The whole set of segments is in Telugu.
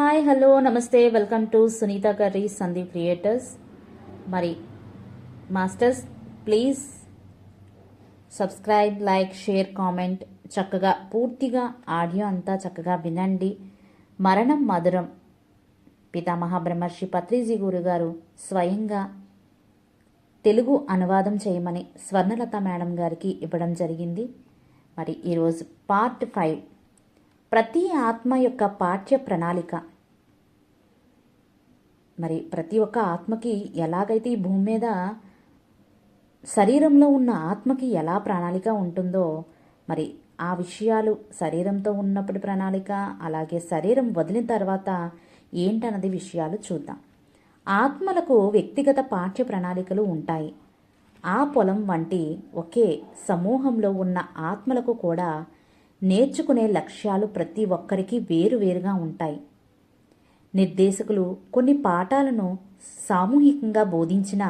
హాయ్ హలో నమస్తే welcome to Sunitha curry Sandeep creators మరి masters please subscribe like share comment చక్కగా పూర్తిగా ఆడియో అంతా చక్కగా వినండి. మరణం మధురం. పితామహ బ్రహ్మర్షి పత్రిజీ గురు గారు స్వయంగా తెలుగు అనువాదం చేయమని స్వర్ణలత మేడం గారికి ఇవ్వడం జరిగింది. మరి ఈరోజు పార్ట్ ఫైవ్ ప్రతి ఆత్మ యొక్క పాఠ్య ప్రణాళిక మరి ప్రతి ఒక్క ఆత్మకి ఎలాగైతే ఈ భూమి మీద శరీరంలో ఉన్న ఆత్మకి ఎలా ప్రణాళిక ఉంటుందో మరి ఆ విషయాలు శరీరంతో ఉన్నప్పుడు ప్రణాళిక అలాగే శరీరం వదిలిన తర్వాత ఏంటన్నది విషయాలు చూద్దాం. ఆత్మలకు వ్యక్తిగత పాఠ్య ప్రణాళికలు ఉంటాయి. ఆ పొలం వంటి ఒకే సమూహంలో ఉన్న ఆత్మలకు కూడా నేర్చుకునే లక్ష్యాలు ప్రతి ఒక్కరికి వేరువేరుగా ఉంటాయి. నిర్దేశకులు కొన్ని పాఠాలను సామూహికంగా బోధించినా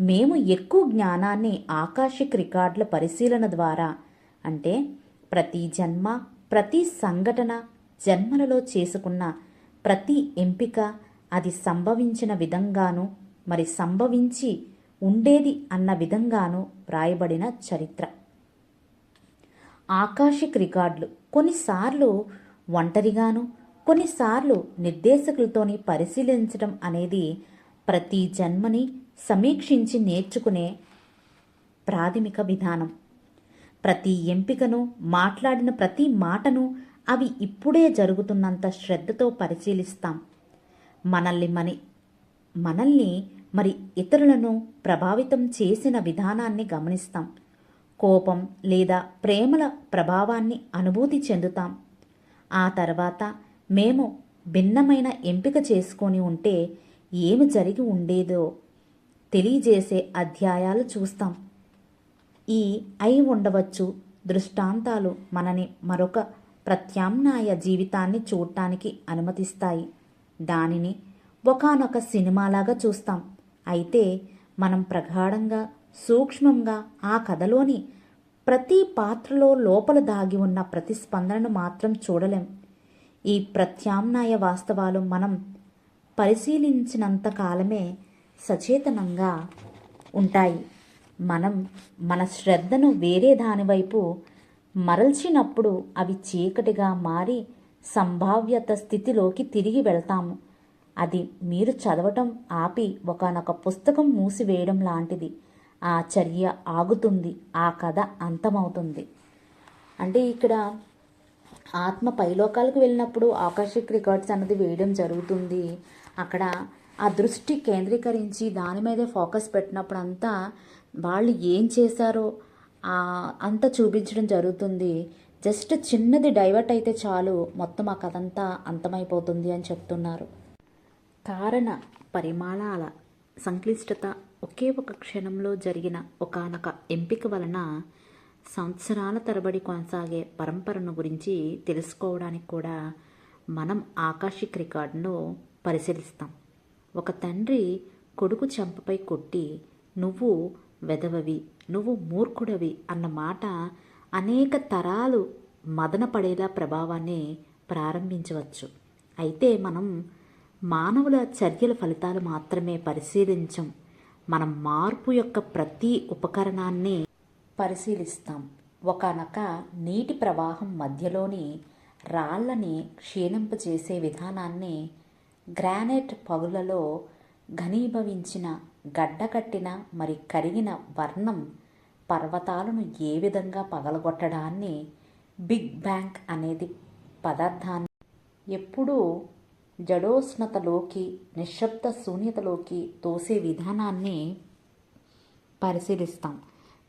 మేము ఎక్కువ జ్ఞానాన్ని ఆకాశిక్ రికార్డుల పరిశీలన ద్వారా అంటే ప్రతి జన్మ ప్రతి సంఘటన జన్మలలో చేసుకున్న ప్రతి ఎంపిక అది సంభవించిన విధంగాను మరి సంభవించి ఉండేది అన్న విధంగాను వ్రాయబడిన చరిత్ర. ఆకాశిక్ రికార్డులు కొన్నిసార్లు ఒంటరిగాను కొన్నిసార్లు నిర్దేశకులతోని పరిశీలించడం అనేది ప్రతి జన్మని సమీక్షించి నేర్చుకునే ప్రాథమిక విధానం. ప్రతి ఎంపికను మాట్లాడిన ప్రతి మాటను అవి ఇప్పుడే జరుగుతున్నంత శ్రద్ధతో పరిశీలిస్తాం. మనల్ని మని మనల్ని మరి ఇతరులను ప్రభావితం చేసిన విధానాన్ని గమనిస్తాం. కోపం లేదా ప్రేమల ప్రభావాన్ని అనుభూతి చెందుతాం. ఆ తర్వాత మేము భిన్నమైన ఎంపిక చేసుకొని ఉంటే ఏమి జరిగి ఉండేదో తెలియజేసే అధ్యాయాలు చూస్తాం. ఈ అయి ఉండవచ్చు దృష్టాంతాలు మనని మరొక ప్రత్యామ్నాయ జీవితాన్ని చూడటానికి అనుమతిస్తాయి. దానిని ఒకనొక సినిమాలాగా చూస్తాం. అయితే మనం ప్రగాఢంగా సూక్ష్మంగా ఆ కథలోని ప్రతి పాత్రలో లోపల దాగి ఉన్న ప్రతిస్పందనను మాత్రం చూడలేం. ఈ ప్రత్యామ్నాయ వాస్తవాలు మనం పరిశీలించినంత కాలమే సచేతనంగా ఉంటాయి. మనం మన శ్రద్ధను వేరే దానివైపు మరల్చినప్పుడు అవి చీకటిగా మారి సంభావ్యత స్థితిలోకి తిరిగి వెళ్తాము. అది మీరు చదవటం ఆపి ఒకనొక పుస్తకం మూసివేయడం లాంటిది. ఆ చర్య ఆగుతుంది. ఆ కథ అంతమవుతుంది. అంటే ఇక్కడ ఆత్మ పైలోకాలకు వెళ్ళినప్పుడు ఆకాశిక్ రికార్డ్స్ అన్నది వేయడం జరుగుతుంది. అక్కడ ఆ దృష్టి కేంద్రీకరించి దాని మీదే ఫోకస్ పెట్టినప్పుడు అంతా వాళ్ళు ఏం చేశారో అంతా చూపించడం జరుగుతుంది. జస్ట్ చిన్నది డైవర్ట్ అయితే చాలు మొత్తం ఆ కథ అంతా అంతమైపోతుంది అని చెప్తున్నారు. కారణ పరిమాణాల సంక్లిష్టత ఒకే ఒక క్షణంలో జరిగిన ఒకనొక ఎంపిక వలన సంవత్సరాల తరబడి కొనసాగే పరంపరను గురించి తెలుసుకోవడానికి కూడా మనం ఆకాశిక్ రికార్డును పరిశీలిస్తాం. ఒక తండ్రి కొడుకు చెంపపై కొట్టి నువ్వు వెదవవి నువ్వు మూర్ఖుడవి అన్న మాట అనేక తరాలు మదనపడేలా ప్రభావాన్ని ప్రారంభించవచ్చు. అయితే మనం మానవుల చర్యల ఫలితాలు మాత్రమే పరిశీలించం. మనం మార్పు యొక్క ప్రతి ఉపకరణాన్ని పరిశీలిస్తాం. ఒకనొక నీటి ప్రవాహం మధ్యలోని రాళ్ళని క్షీణింపజేసే విధానాన్ని గ్రానైట్ పగులలో ఘనీభవించిన గడ్డకట్టిన మరి కరిగిన వర్ణం పర్వతాలను ఏ విధంగా పగలగొట్టడాన్ని బిగ్ బ్యాంక్ అనేది పదార్థాన్ని ఎప్పుడూ జడోష్ణతలోకి నిశ్శబ్ద శూన్యతలోకి తోసే విధానాన్ని పరిశీలిస్తాం.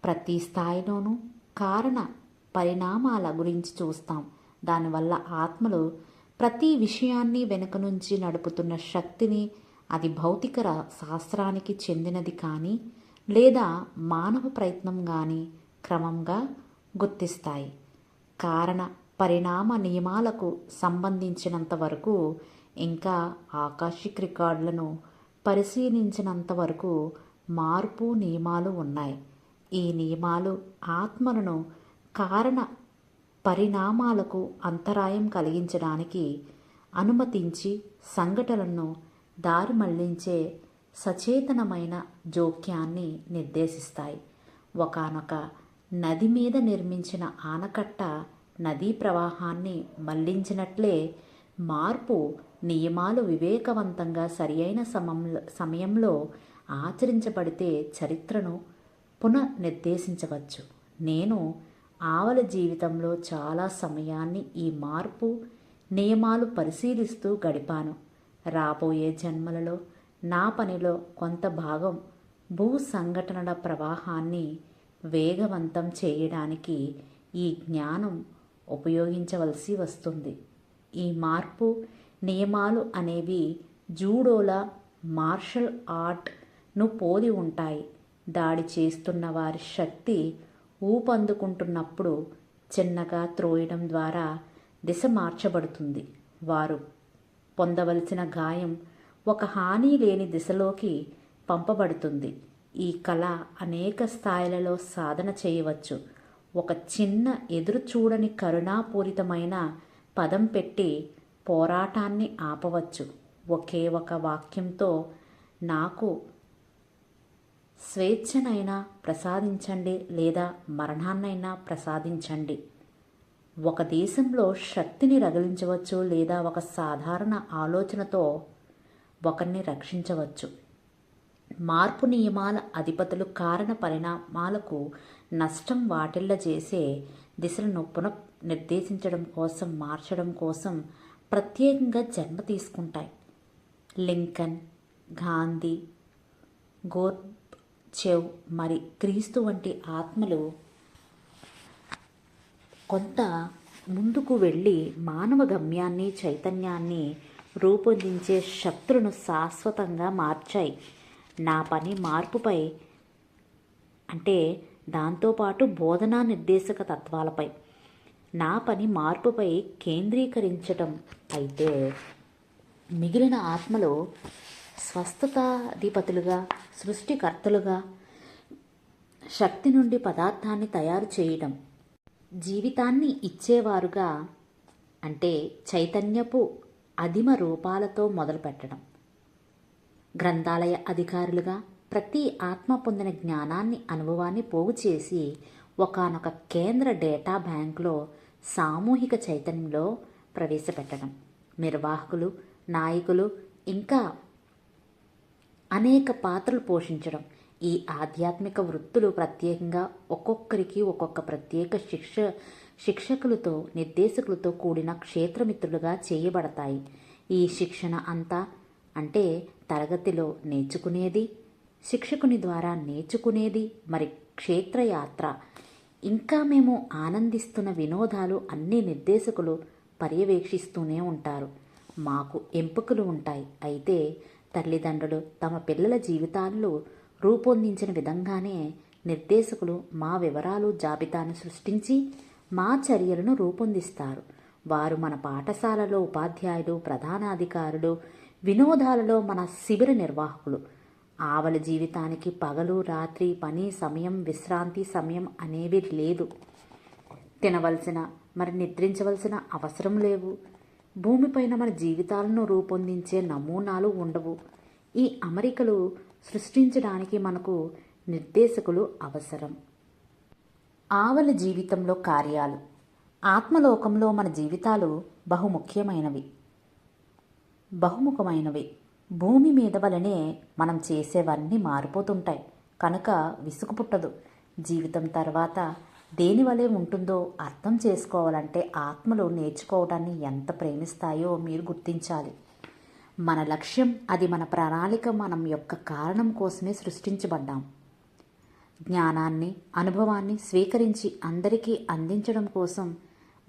ప్రతి స్థాయిలోనూ కారణ పరిణామాల గురించి చూస్తాం. దానివల్ల ఆత్మలు ప్రతి విషయాన్ని వెనుక నుంచి నడుపుతున్న శక్తిని అది భౌతిక శాస్త్రానికి చెందినది కానీ లేదా మానవ ప్రయత్నం కానీ క్రమంగా గుర్తిస్తాయి. కారణ పరిణామ నియమాలకు సంబంధించినంత వరకు ఇంకా ఆకాశిక్ రికార్డులను పరిశీలించినంత వరకు మార్పు నియమాలు ఉన్నాయి. ఈ నియమాలు ఆత్మలను కారణ పరిణామాలకు అంతరాయం కలిగించడానికి అనుమతించి సంఘటనలను దారి మళ్ళించే సచేతనమైన జోక్యాన్ని నిర్దేశిస్తాయి. ఒకానొక నది మీద నిర్మించిన ఆనకట్ట నదీ ప్రవాహాన్ని మళ్ళించినట్లే మార్పు నియమాలు వివేకవంతంగా సరియైన సమయంలో సమయంలో ఆచరించబడితే చరిత్రను పునర్నిర్దేశించవచ్చు నేను ఆవల జీవితంలో చాలా సమయాన్ని ఈ మార్పు నియమాలు పరిశీలిస్తూ గడిపాను. రాబోయే జన్మలలో నా పనిలో కొంత భాగం భూ సంఘటనల ప్రవాహాన్ని వేగవంతం చేయడానికి ఈ జ్ఞానం ఉపయోగించవలసి వస్తుంది. ఈ మార్పు నియమాలు అనేవి జూడోలా మార్షల్ ఆర్ట్ను పోలి ఉంటాయి. దాడి చేస్తున్న వారి శక్తి ఊపందుకుంటున్నప్పుడు చిన్నగా త్రోయడం ద్వారా దిశ మార్చబడుతుంది. వారు పొందవలసిన గాయం ఒక హాని లేని దిశలోకి పంపబడుతుంది. ఈ కళ అనేక స్థాయిలలో సాధన చేయవచ్చు. ఒక చిన్న ఎదురు చూడని కరుణాపూరితమైన పదం పెట్టి పోరాటాన్ని ఆపవచ్చు. ఒకే ఒక వాక్యంతో నాకు స్వేచ్ఛనైనా ప్రసాదించండి లేదా మరణాన్నైనా ప్రసాదించండి. ఒక దేశంలో శక్తిని రగిలించవచ్చు లేదా ఒక సాధారణ ఆలోచనతో ఒకరిని రక్షించవచ్చు. మార్పు నియమాల అధిపతులు కారణ పరిణామాలకు నష్టం వాటిల్ల చేసే దిశలను పునః నిర్దేశించడం కోసం మార్చడం కోసం ప్రత్యేకంగా జన్మ తీసుకుంటాయి. లింకన్ గాంధీ గోర్ చెవ్ మరి క్రీస్తు వంటి ఆత్మలు కొంత ముందుకు వెళ్ళి మానవ గమ్యాన్ని చైతన్యాన్ని రూపొందించే శక్తులను శాశ్వతంగా మార్చాయి. నా పని మార్పుపై అంటే దాంతోపాటు బోధనా నిర్దేశక తత్వాలపై. నా పని మార్పుపై కేంద్రీకరించటం అయితే మిగిలిన ఆత్మలు స్వస్థతాధిపతులుగా సృష్టికర్తలుగా శక్తి నుండి పదార్థాన్ని తయారు చేయడం జీవితాన్ని ఇచ్చేవారుగా అంటే చైతన్యపు అధిమ రూపాలతో మొదలుపెట్టడం. గ్రంథాలయ అధికారులుగా ప్రతి ఆత్మ పొందిన జ్ఞానాన్ని అనుభవాన్ని పోగు చేసి ఒకనొక కేంద్ర డేటా బ్యాంకులో సామూహిక చైతన్యంలో ప్రవేశపెట్టడం. నిర్వాహకులు నాయకులు ఇంకా అనేక పాత్రలు పోషించడం. ఈ ఆధ్యాత్మిక వృత్తులు ప్రత్యేకంగా ఒక్కొక్కరికి ఒక్కొక్క ప్రత్యేక శిక్ష శిక్షకులతో నిర్దేశకులతో కూడిన క్షేత్రమిత్రులుగా చేయబడతాయి. ఈ శిక్షణ అంతా అంటే తరగతిలో నేర్చుకునేది శిక్షకుని ద్వారా నేర్చుకునేది మరి క్షేత్రయాత్ర. ఇంకా మేము ఆనందిస్తున్న వినోదాలు అన్ని నిర్దేశకులు పర్యవేక్షిస్తూనే ఉంటారు. మాకు ఎంపికలు ఉంటాయి. అయితే తల్లిదండ్రులు తమ పిల్లల జీవితాల్లో రూపొందించిన విధంగానే నిర్దేశకులు మా వివరాలు జాబితాను సృష్టించి మా చర్యలను రూపొందిస్తారు. వారు మన పాఠశాలలో ఉపాధ్యాయులు ప్రధానాధికారులు వినోదాలలో మన శిబిర నిర్వాహకులు. ఆవల జీవితానికి పగలు రాత్రి పని సమయం విశ్రాంతి సమయం అనేవి లేదు తినవలసిన మరి నిద్రించవలసిన అవసరం లేవు. భూమిపైన మన జీవితాలను రూపొందించే నమూనాలు ఉండవు. ఈ అమరికలు సృష్టించడానికి మనకు నిర్దేశకులు అవసరం. ఆవల జీవితంలో కార్యాలు. ఆత్మలోకంలో మన జీవితాలు బహుముఖ్యమైనవి. బహుముఖమైనవి. భూమి మీద వలనే మనం చేసేవన్నీ మారిపోతుంటాయి. కనుక విసుగు పుట్టదు. జీవితం తర్వాత దేని వలె ఉంటుందో అర్థం చేసుకోవాలంటే ఆత్మలు నేర్చుకోవడాన్ని ఎంత ప్రేమిస్తాయో మీరు గుర్తించాలి. మన లక్ష్యం అది మన ప్రణాళిక మనం యొక్క కారణం కోసమే సృష్టించబడ్డాం. జ్ఞానాన్ని అనుభవాన్ని స్వీకరించి అందరికీ అందించడం కోసం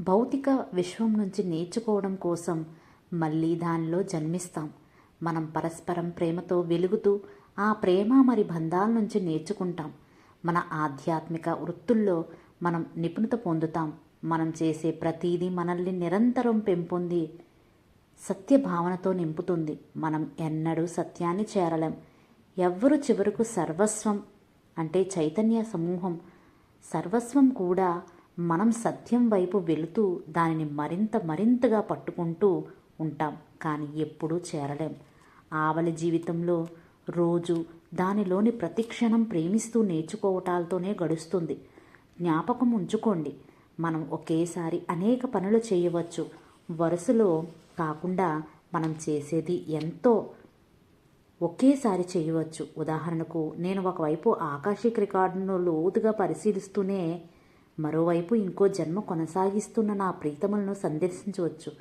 భౌతిక విశ్వం నుంచి నేర్చుకోవడం కోసం మళ్ళీ దానిలో జన్మిస్తాం. మనం పరస్పరం ప్రేమతో వెలుగుతూ ఆ ప్రేమ మరి బంధాల నుంచి నేర్చుకుంటాం. మన ఆధ్యాత్మిక వృత్తుల్లో మనం నిపుణత పొందుతాం. మనం చేసే ప్రతీదీ మనల్ని నిరంతరం పెంపొంది సత్యభావనతో నింపుతుంది. మనం ఎన్నడూ సత్యాన్ని చేరలేం. ఎవ్వరు చివరకు సర్వస్వం అంటే చైతన్య సమూహం. సర్వస్వం కూడా మనం సత్యం వైపు వెళుతూ దానిని మరింత మరింతగా పట్టుకుంటూ ఉంటాం. కానీ ఎప్పుడూ చేరలేం. ఆవలి జీవితంలో రోజు దానిలోని ప్రతిక్షణం ప్రేమిస్తూ నేర్చుకోవటాలతోనే గడుస్తుంది. జ్ఞాపకం ఉంచుకోండి. మనం ఒకేసారి అనేక పనులు చేయవచ్చు. వరుసలో కాకుండా మనం చేసేది ఎంతో ఒకేసారి చేయవచ్చు. ఉదాహరణకు నేను ఒకవైపు ఆకాశిక్ రికార్డును లోతుగా పరిశీలిస్తూనే మరోవైపు ఇంకో జన్మ కొనసాగిస్తున్న నా ప్రీతములను సందర్శించవచ్చు.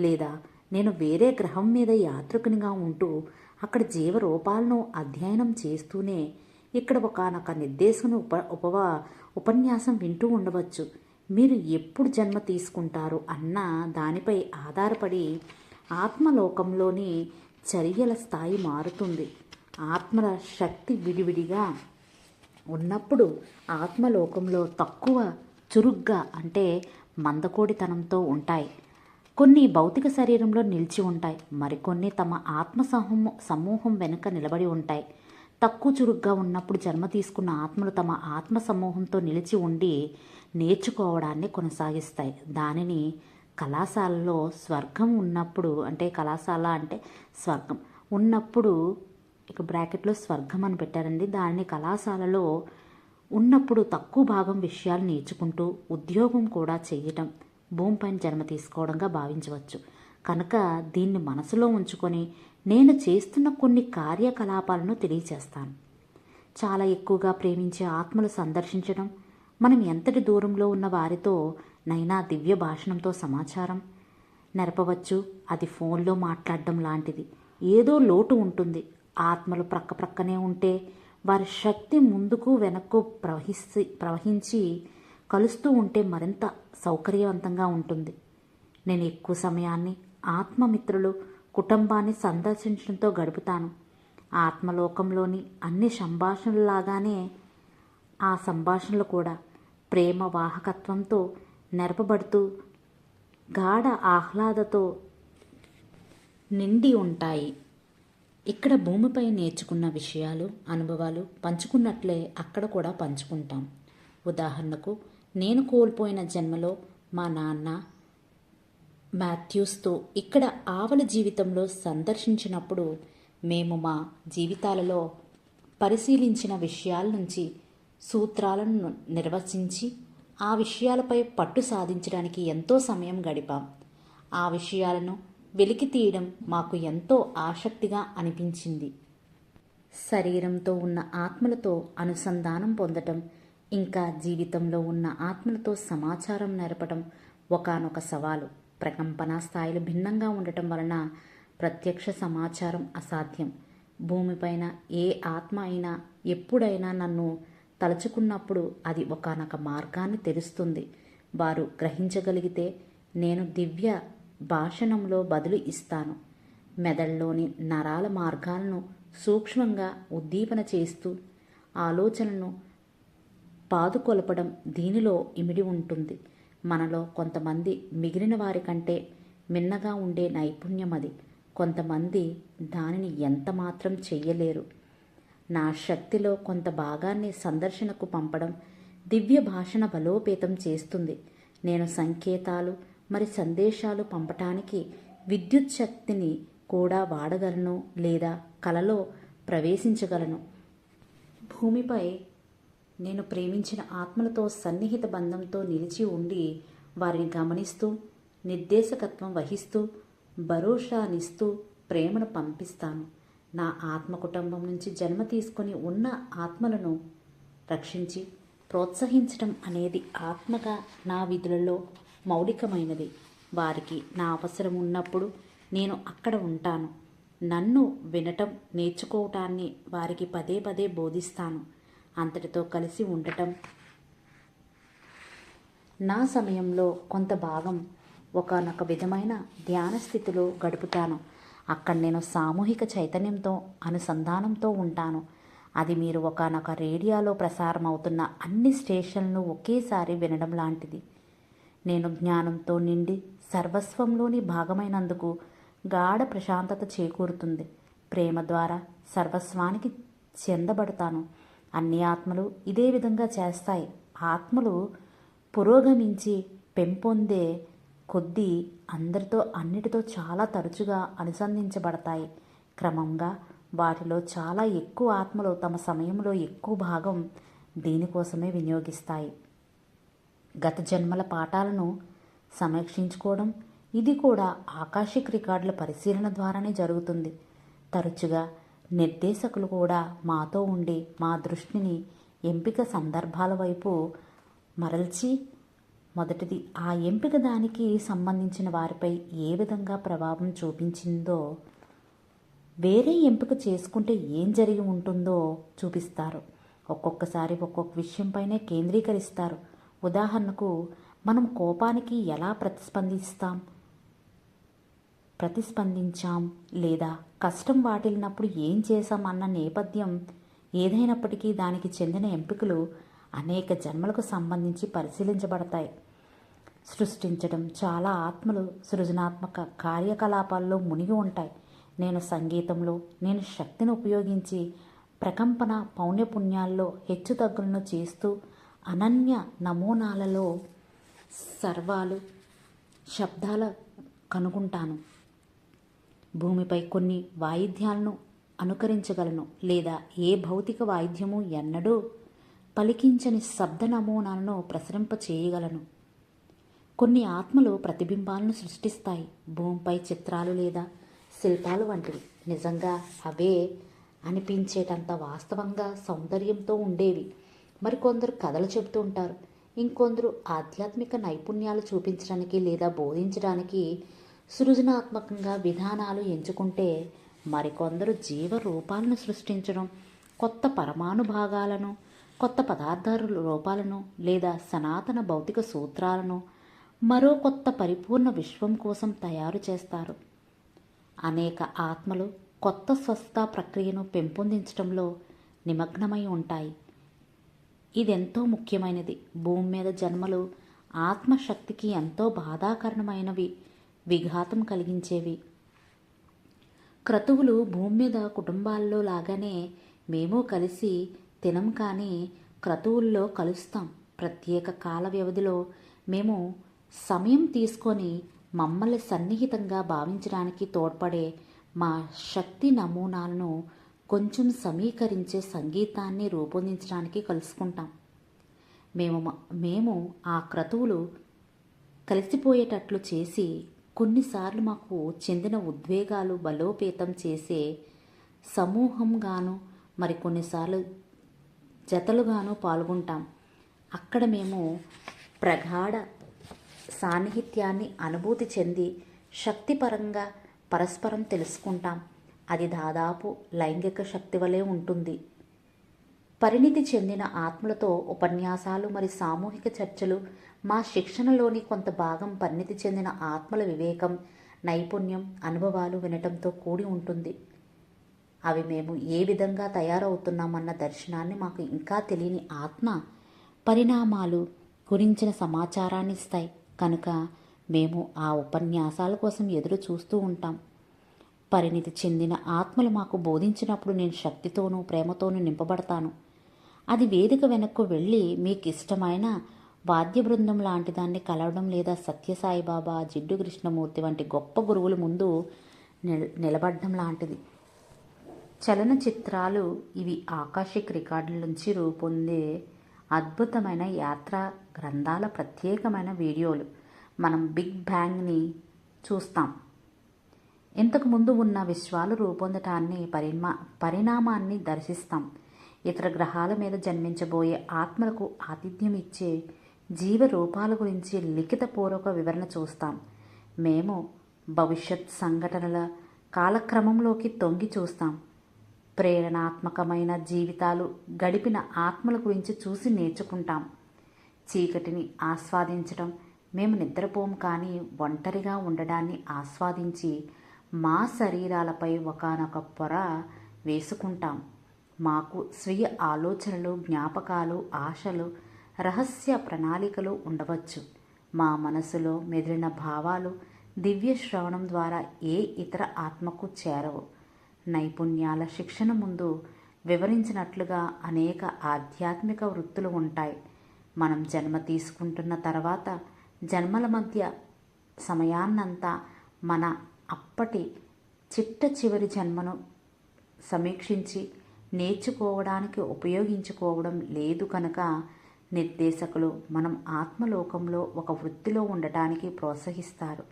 లేదా నేను వేరే గ్రహం మీద యాత్రికునిగా ఉంటూ అక్కడ జీవరూపాలను అధ్యయనం చేస్తూనే ఇక్కడ ఒకనొక నిర్దేశన ఉప ఉపవా ఉపన్యాసం వింటూ ఉండవచ్చు. మీరు ఎప్పుడు జన్మ తీసుకుంటారు అన్న దానిపై ఆధారపడి ఆత్మలోకంలోని చర్యల స్థాయి మారుతుంది. ఆత్మల శక్తి విడివిడిగా ఉన్నప్పుడు ఆత్మలోకంలో తక్కువ చురుగ్గా అంటే మందకోడితనంతో ఉంటాయి. కొన్ని భౌతిక శరీరంలో నిలిచి ఉంటాయి. మరికొన్ని తమ ఆత్మ సమూహం సమూహం వెనుక నిలబడి ఉంటాయి. తక్కువ చురుగ్గా ఉన్నప్పుడు జన్మ తీసుకున్న ఆత్మలు తమ ఆత్మ సమూహంతో నిలిచి ఉండి నేర్చుకోవడాన్ని కొనసాగిస్తాయి. దానిని కళాశాలలో స్వర్గం ఉన్నప్పుడు అంటే కళాశాల అంటే స్వర్గం ఉన్నప్పుడు ఇక బ్రాకెట్లో స్వర్గం అని పెట్టారండి. దానిని కళాశాలలో ఉన్నప్పుడు తక్కువ భాగం విషయాలు నేర్చుకుంటూ ఉద్యోగం కూడా చేయటం భూమిపైన జన్మ తీసుకోవడంగా భావించవచ్చు. కనుక దీన్ని మనసులో ఉంచుకొని నేను చేస్తున్న కొన్ని కార్యకలాపాలను తెలియచేస్తాను. చాలా ఎక్కువగా ప్రేమించే ఆత్మలు సందర్శించడం మనం ఎంతటి దూరంలో ఉన్న వారితో నైనా దివ్య భాషణంతో సమాచారం నెరపవచ్చు అది ఫోన్లో మాట్లాడడం లాంటిది. ఏదో లోటు ఉంటుంది. ఆత్మలు ప్రక్క ప్రక్కనే ఉంటే వారి శక్తి ముందుకు వెనక్కు ప్రవహిసి ప్రవహించి కలుస్తూ ఉంటే మరింత సౌకర్యవంతంగా ఉంటుంది. నేను ఎక్కువ సమయాన్ని ఆత్మమిత్రులు కుటుంబాన్ని సందర్శించడంతో గడుపుతాను. ఆత్మలోకంలోని అన్ని సంభాషణలాగానే ఆ సంభాషణలు కూడా ప్రేమ వాహకత్వంతో నెరపబడుతూ గాఢ ఆహ్లాదతో నిండి ఉంటాయి. ఇక్కడ భూమిపై నేర్చుకున్న విషయాలు అనుభవాలు పంచుకున్నట్లే అక్కడ కూడా పంచుకుంటాం. ఉదాహరణకు నేను కోల్పోయిన జన్మలో మా నాన్న మాథ్యూస్తో ఇక్కడ ఆవల జీవితంలో సందర్శించినప్పుడు మేము మా జీవితాలలో పరిశీలించిన విషయాల నుంచి సూత్రాలను నిర్వచించి ఆ విషయాలపై పట్టు సాధించడానికి ఎంతో సమయం గడిపాం. ఆ విషయాలను వెలికి తీయడం మాకు ఎంతో ఆసక్తిగా అనిపించింది. శరీరంతో ఉన్న ఆత్మలతో అనుసంధానం పొందటం ఇంకా జీవితంలో ఉన్న ఆత్మలతో సమాచారం నెరపడం ఒకానొక సవాలు. ప్రకంపన స్థాయిలు భిన్నంగా ఉండటం వలన ప్రత్యక్ష సమాచారం అసాధ్యం. భూమిపైన ఏ ఆత్మ అయినా ఎప్పుడైనా నన్ను తలుచుకున్నప్పుడు అది ఒకానొక మార్గాన్ని తెరుస్తుంది. వారు గ్రహించగలిగితే నేను దివ్య భాషణంలో బదులు ఇస్తాను. మెదడులోని నరాల మార్గాలను సూక్ష్మంగా ఉద్దీపన చేస్తూ ఆలోచనను పాదుకొలపడం దీనిలో ఇమిడి ఉంటుంది. మనలో కొంతమంది మిగిలిన వారి కంటే మిన్నగా ఉండే నైపుణ్యం అది. కొంతమంది దానిని ఎంత మాత్రం చెయ్యలేరు. నా శక్తిలో కొంత భాగాన్ని సందర్శనకు పంపడం దివ్య భాషణ బలోపేతం చేస్తుంది. నేను సంకేతాలు మరి సందేశాలు పంపటానికి విద్యుత్ శక్తిని కూడా వాడగలను లేదా కలలో ప్రవేశించగలను. భూమిపై నేను ప్రేమించిన ఆత్మలతో సన్నిహిత బంధంతో నిలిచి ఉండి వారిని గమనిస్తూ నిర్దేశకత్వం వహిస్తూ భరోసానిస్తూ ప్రేమను పంపిస్తాను. నా ఆత్మ కుటుంబం నుంచి జన్మ తీసుకొని ఉన్న ఆత్మలను రక్షించి ప్రోత్సహించడం అనేది ఆత్మగా నా విధులలో మౌలికమైనది. వారికి నా అవసరం ఉన్నప్పుడు నేను అక్కడ ఉంటాను. నన్ను వినటం నేర్చుకోవటాన్ని వారికి పదే పదే బోధిస్తాను. అంతటితో కలిసి ఉండటం. నా సమయంలో కొంత భాగం ఒకనొక విధమైన ధ్యాన స్థితిలో గడుపుతాను. అక్కడ నేను సామూహిక చైతన్యంతో అనుసంధానంతో ఉంటాను. అది మీరు ఒకనొక రేడియోలో ప్రసారం అవుతున్న అన్ని స్టేషన్లు ఒకేసారి వినడం లాంటిది. నేను జ్ఞానంతో నిండి సర్వస్వంలోని భాగమైనందుకు గాఢ ప్రశాంతత చేకూరుతుంది. ప్రేమ ద్వారా సర్వస్వానికి చెందబడతాను. అన్ని ఆత్మలు ఇదే విధంగా చేస్తాయి. ఆత్మలు పురోగమించి పెంపొందే కొద్దీ అందరితో అన్నిటితో చాలా తరచుగా అనుసంధించబడతాయి. క్రమంగా వాటిలో చాలా ఎక్కువ ఆత్మలు తమ సమయంలో ఎక్కువ భాగం దీనికోసమే వినియోగిస్తాయి. గత జన్మల పాఠాలను సమీక్షించుకోవడం ఇది కూడా ఆకాశిక్ రికార్డుల పరిశీలన ద్వారానే జరుగుతుంది. తరచుగా నిర్దేశకులు కూడా మాతో ఉండి మా దృష్టిని ఎంపిక సందర్భాల వైపు మరల్చి మొదటిది ఆ ఎంపిక దానికి సంబంధించిన వారిపై ఏ విధంగా ప్రభావం చూపించిందో వేరే ఎంపిక చేసుకుంటే ఏం జరిగి ఉంటుందో చూపిస్తారు. ఒక్కొక్కసారి ఒక్కొక్క విషయంపైనే కేంద్రీకరిస్తారు. ఉదాహరణకు మనం కోపానికి ఎలా ప్రతిస్పందిస్తాం? ప్రతిస్పందించాం. లేదా కష్టం వాటిల్లినప్పుడు ఏం చేశాం అన్న నేపథ్యం ఏదైనప్పటికీ దానికి చెందిన ఎంపికలు అనేక జన్మలకు సంబంధించి పరిశీలించబడతాయి. సృష్టించడం చాలా ఆత్మలు సృజనాత్మక కార్యకలాపాల్లో మునిగి ఉంటాయి. నేను సంగీతంలో నేను శక్తిని ఉపయోగించి ప్రకంపన పౌణ్యపుణ్యాల్లో హెచ్చుతగ్గులను చేస్తూ అనన్య నమూనాలలో సర్వాలు శబ్దాల కనుగొంటాను. భూమిపై కొన్ని వాయిద్యాలను అనుకరించగలను లేదా ఏ భౌతిక వాయిద్యము ఎన్నడూ పలికించని శబ్ద నమూనాలను ప్రసరింప చేయగలను. కొన్ని ఆత్మలు ప్రతిబింబాలను సృష్టిస్తాయి. భూమిపై చిత్రాలు లేదా శిల్పాలు వంటివి. నిజంగా అవే అనిపించేటంత వాస్తవంగా సౌందర్యంతో ఉండేవి. మరికొందరు కథలు చెబుతూ ఉంటారు. ఇంకొందరు ఆధ్యాత్మిక నైపుణ్యాలు చూపించడానికి లేదా బోధించడానికి సృజనాత్మకంగా విధానాలు ఎంచుకుంటే మరికొందరు జీవ రూపాలను సృష్టించడం కొత్త పరమాణు భాగాలను కొత్త పదార్థాల రూపాలను లేదా సనాతన భౌతిక సూత్రాలను మరో కొత్త పరిపూర్ణ విశ్వం కోసం తయారు చేస్తారు. అనేక ఆత్మలు కొత్త స్వస్థ ప్రక్రియను పెంపొందించడంలో నిమగ్నమై ఉంటాయి. ఇదెంతో ముఖ్యమైనది. భూమి మీద జన్మలు ఆత్మశక్తికి ఎంతో బాధాకరణమైనవి. విఘాతం కలిగించేవి. క్రతువులు భూమి మీద కుటుంబాల్లో లాగానే మేము కలిసి తినం కానీ క్రతువుల్లో కలుస్తాం. ప్రత్యేక కాల వ్యవధిలో మేము సమయం తీసుకొని మమ్మల్ని సన్నిహితంగా భావించడానికి తోడ్పడే మా శక్తి నమూనాలను కొంచెం సమీకరించే సంగీతాన్ని రూపొందించడానికి కలుసుకుంటాం. మేము మేము ఆ క్రతువులు కలిసిపోయేటట్లు చేసి కొన్నిసార్లు మాకు చెందిన ఉద్వేగాలు బలోపేతం చేసే సమూహంగాను మరి కొన్నిసార్లు జతలుగాను పాల్గొంటాం. అక్కడ మేము ప్రగాఢ సాన్నిహిత్యాన్ని అనుభూతి చెంది శక్తిపరంగా పరస్పరం తెలుసుకుంటాం. అది దాదాపు లైంగిక శక్తి వలె ఉంటుంది. పరిణితి చెందిన ఆత్మలతో ఉపన్యాసాలు మరి సామూహిక చర్చలు మా శిక్షణలోని కొంత భాగం పరిణితి చెందిన ఆత్మల వివేకం నైపుణ్యం అనుభవాలు వినటంతో కూడి ఉంటుంది. అవి మేము ఏ విధంగా తయారవుతున్నామన్న దర్శనాన్ని మాకు ఇంకా తెలియని ఆత్మ పరిణామాలు గురించిన సమాచారాన్ని ఇస్తాయి. కనుక మేము ఆ ఉపన్యాసాల కోసం ఎదురు చూస్తూ ఉంటాం. పరిణితి చెందిన ఆత్మలు మాకు బోధించినప్పుడు నేను శక్తితోనూ ప్రేమతోనూ నింపబడతాను. అది వేదిక వెనక్కు వెళ్ళి మీకు ఇష్టమైన వాద్య బృందం లాంటి దాన్ని కలవడం లేదా సత్యసాయిబాబా జిడ్డు కృష్ణమూర్తి వంటి గొప్ప గురువుల ముందు నిల నిలబడడం లాంటిది. చలనచిత్రాలు ఇవి ఆకాశిక్ రికార్డుల నుంచి రూపొందే అద్భుతమైన యాత్రా గ్రంథాల ప్రత్యేకమైన వీడియోలు. మనం బిగ్ బ్యాంగ్ని చూస్తాం. ఇంతకు ముందు ఉన్న విశ్వాలు రూపొందటాన్ని పరిమా పరిణామాన్ని దర్శిస్తాం. ఇతర గ్రహాల మీద జన్మించబోయే ఆత్మలకు ఆతిథ్యం ఇచ్చే జీవ రూపాల గురించి లిఖితపూర్వక వివరణ చూస్తాం. మేము భవిష్యత్ సంఘటనల కాలక్రమంలోకి తొంగి చూస్తాం. ప్రేరణాత్మకమైన జీవితాలు గడిపిన ఆత్మల గురించి చూసి నేర్చుకుంటాం. చీకటిని ఆస్వాదించడం మేము నిద్రపోం కానీ ఒంటరిగా ఉండడాన్ని ఆస్వాదించి మా శరీరాలపై ఒకనొక పొర వేసుకుంటాం. మాకు స్వీయ ఆలోచనలు జ్ఞాపకాలు ఆశలు రహస్య ప్రణాళికలు ఉండవచ్చు. మా మనసులో మెదిలిన భావాలు దివ్య శ్రవణం ద్వారా ఏ ఇతర ఆత్మకు చేరవు. నైపుణ్యాల శిక్షణ ముందు వివరించినట్లుగా అనేక ఆధ్యాత్మిక వృత్తులు ఉంటాయి. మనం జన్మ తీసుకుంటున్న తర్వాత జన్మల మధ్య సమయాన్నంతా మన అప్పటి చిట్ట చివరి జన్మను సమీక్షించి నేర్చుకోవడానికి ఉపయోగించుకోవడం లేదు కనుక నిర్దేశకులు మనం ఆత్మలోకంలో ఒక వృత్తిలో ఉండటానికి ప్రోత్సహిస్తారు.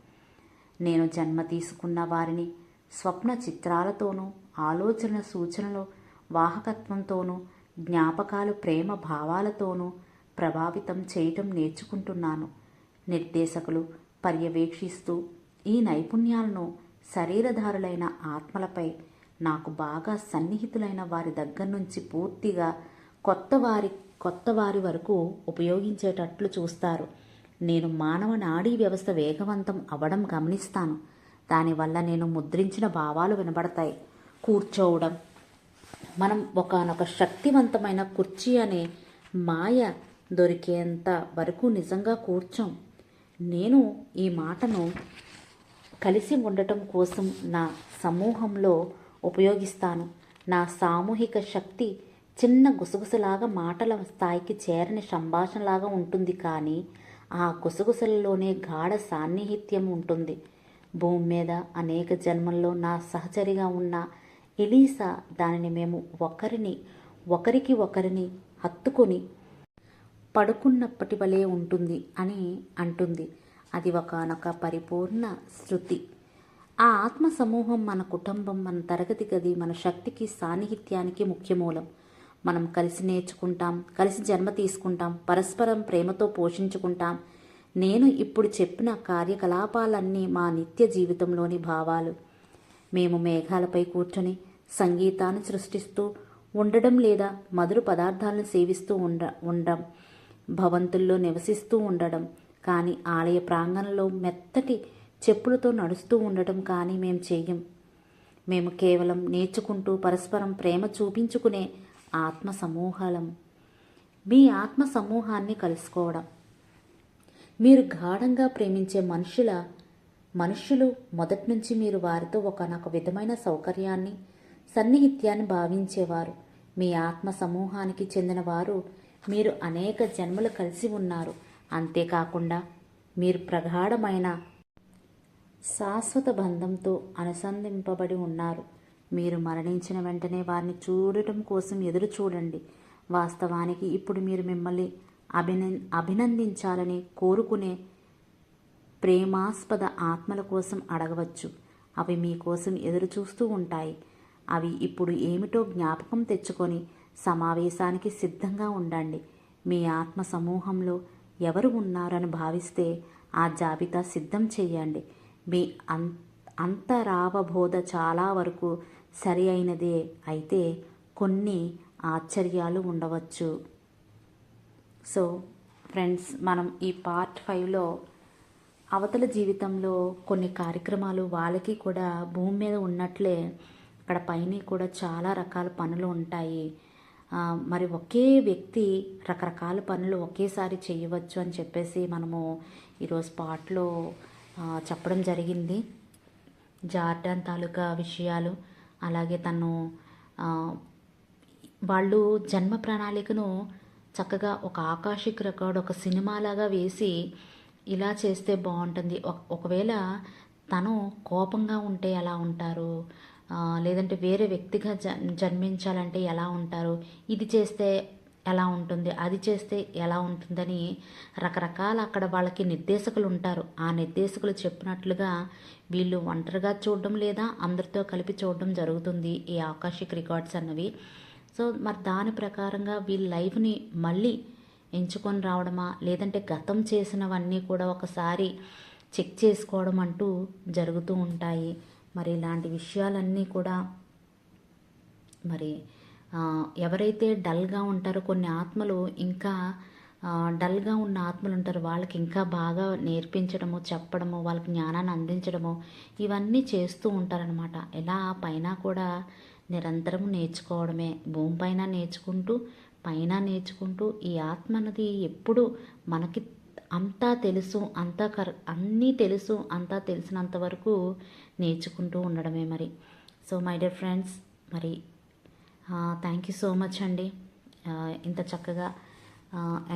నేను జన్మ తీసుకున్న వారిని స్వప్న చిత్రాలతోనూ ఆలోచన సూచనలు వాహకత్వంతోనూ జ్ఞాపకాలు ప్రేమ భావాలతోనూ ప్రభావితం చేయటం నేర్చుకుంటున్నాను. నిర్దేశకులు పర్యవేక్షిస్తూ ఈ నైపుణ్యాలను శరీరధారులైన ఆత్మలపై నాకు బాగా సన్నిహితులైన వారి దగ్గర నుంచి పూర్తిగా కొత్త వారి కొత్త వారి వరకు ఉపయోగించేటట్లు చూస్తారు. నేను మానవ నాడీ వ్యవస్థ వేగవంతం అవ్వడం గమనిస్తాను. దానివల్ల నేను ముద్రించిన భావాలు వినబడతాయి. కూర్చోవడం. మనం ఒకనొక శక్తివంతమైన కుర్చీ అనే మాయ దొరికేంత వరకు నిజంగా కూర్చోం. నేను ఈ మాటను కలిసి ఉండటం కోసం నా సమూహంలో ఉపయోగిస్తాను. నా సామూహిక శక్తి చిన్న గుసగుసలాగా మాటల స్థాయికి చేరని సంభాషణలాగా ఉంటుంది కానీ ఆ గుసగుసలలోనే గాఢ సాన్నిహిత్యం ఉంటుంది. భూమి మీద అనేక జన్మల్లో నా సహచరిగా ఉన్న ఎలీసా దానిని మేము ఒకరిని ఒకరికి ఒకరిని హత్తుకొని పడుకున్నప్పటి వలె ఉంటుంది అని అంటుంది. అది ఒకనొక పరిపూర్ణ శృతి. ఆ ఆత్మ సమూహం మన కుటుంబం మన తరగతి గది మన శక్తికి సాన్నిహిత్యానికి ముఖ్యమూలం. మనం కలిసి నేర్చుకుంటాం కలిసి జన్మ తీసుకుంటాం పరస్పరం ప్రేమతో పోషించుకుంటాం. నేను ఇప్పుడు చెప్పిన కార్యకలాపాలన్నీ మా నిత్య జీవితంలోని భావాలు. మేము మేఘాలపై కూర్చొని సంగీతాన్ని సృష్టిస్తూ ఉండడం లేదా మధుర పదార్థాలను సేవిస్తూ ఉండ ఉండడం భవంతుల్లో నివసిస్తూ ఉండడం. కానీ ఆలయ ప్రాంగణంలో మెత్తటి చెప్పులతో నడుస్తూ ఉండటం కానీ మేము చేయం మేము కేవలం నేర్చుకుంటూ పరస్పరం ప్రేమ చూపించుకునే ఆత్మ సమూహాలం మీ ఆత్మ సమూహాన్ని కలుసుకోవడం. మీరు గాఢంగా ప్రేమించే మనుషుల మనుషులు మొదటి నుంచి మీరు వారితో ఒకనొక విధమైన సౌకర్యాన్ని సన్నిహిత్యాన్ని భావించేవారు. మీ ఆత్మ సమూహానికి చెందిన వారు మీరు అనేక జన్మలు కలిసి ఉన్నారు. అంతేకాకుండా మీరు ప్రగాఢమైన శాశ్వత బంధంతో అనుసంధింపబడి ఉన్నారు. మీరు మరణించిన వెంటనే వారిని చూడటం కోసం ఎదురు చూడండి. వాస్తవానికి ఇప్పుడు మీరు మిమ్మల్ని అభిన అభినందించాలని కోరుకునే ప్రేమాస్పద ఆత్మల కోసం అడగవచ్చు. అవి మీకోసం ఎదురు చూస్తూ ఉంటాయి. అవి ఇప్పుడు ఏమిటో జ్ఞాపకం తెచ్చుకొని సమావేశానికి సిద్ధంగా ఉండండి. మీ ఆత్మ సమూహంలో ఎవరు ఉన్నారని భావిస్తే ఆ జాబితా సిద్ధం చేయండి. మీ అం అంతరావబోధ చాలా వరకు సరి అయినదే అయితే కొన్ని ఆశ్చర్యాలు ఉండవచ్చు. సో ఫ్రెండ్స్ మనం ఈ పార్ట్ ఫైవ్లో అవతల జీవితంలో కొన్ని కార్యక్రమాలు వాళ్ళకి కూడా భూమి మీద ఉన్నట్లే అక్కడ పైన కూడా చాలా రకాల పనులు ఉంటాయి. మరి ఒకే వ్యక్తి రకరకాల పనులు ఒకేసారి చేయవచ్చు అని చెప్పేసి మనము ఈరోజు పాటలో చెప్పడం జరిగింది. జార్డాన్ తాలూకా విషయాలు అలాగే తను వాళ్ళు జన్మ ప్రణాళికను చక్కగా ఒక ఆకాశిక్ రికార్డ్ ఒక సినిమాలాగా వేసి ఇలా చేస్తే బాగుంటుంది. ఒకవేళ తను కోపంగా ఉంటే ఎలా ఉంటారు? లేదంటే వేరే వ్యక్తిగా జ జన్మించాలంటే ఎలా ఉంటారు? ఇది చేస్తే ఎలా ఉంటుంది అది చేస్తే ఎలా ఉంటుందని రకరకాల అక్కడ వాళ్ళకి నిర్దేశకులు ఉంటారు. ఆ నిర్దేశకులు చెప్పినట్లుగా వీళ్ళు ఒంటరిగా చూడడం లేదా అందరితో కలిపి చూడడం జరుగుతుంది ఈ ఆకాశిక్ రికార్డ్స్ అన్నవి. సో మరి దాని ప్రకారంగా వీళ్ళ లైఫ్ని మళ్ళీ ఎంచుకొని రావడమా లేదంటే గతం చేసినవన్నీ కూడా ఒకసారి చెక్ చేసుకోవడం అంటూ జరుగుతూ ఉంటాయి. మరి ఇలాంటి విషయాలన్నీ కూడా మరి ఎవరైతే డల్గా ఉంటారో కొన్ని ఆత్మలు ఇంకా డల్గా ఉన్న ఆత్మలు ఉంటారు వాళ్ళకి ఇంకా బాగా నేర్పించడము చెప్పడము వాళ్ళకి జ్ఞానాన్ని అందించడము ఇవన్నీ చేస్తూ ఉంటారనమాట ఎలా పైన కూడా నిరంతరం నేర్చుకోవడమే. భూమి పైన నేర్చుకుంటూ పైన నేర్చుకుంటూ ఈ ఆత్మ అన్నది ఎప్పుడు మనకి అంతా తెలుసు అంతా కర అన్నీ తెలుసు అంతా తెలిసినంత వరకు నేర్చుకుంటూ ఉండడమే మరి. సో మై డియర్ ఫ్రెండ్స్ మరి థ్యాంక్ యూ సో మచ్ అండి. ఇంత చక్కగా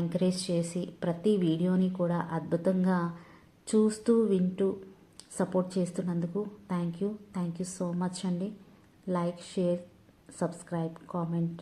ఎంకరేజ్ చేసి ప్రతి వీడియోని కూడా అద్భుతంగా చూస్తూ వింటూ సపోర్ట్ చేస్తున్నందుకు thank you thank you so much అండి. Like share subscribe comment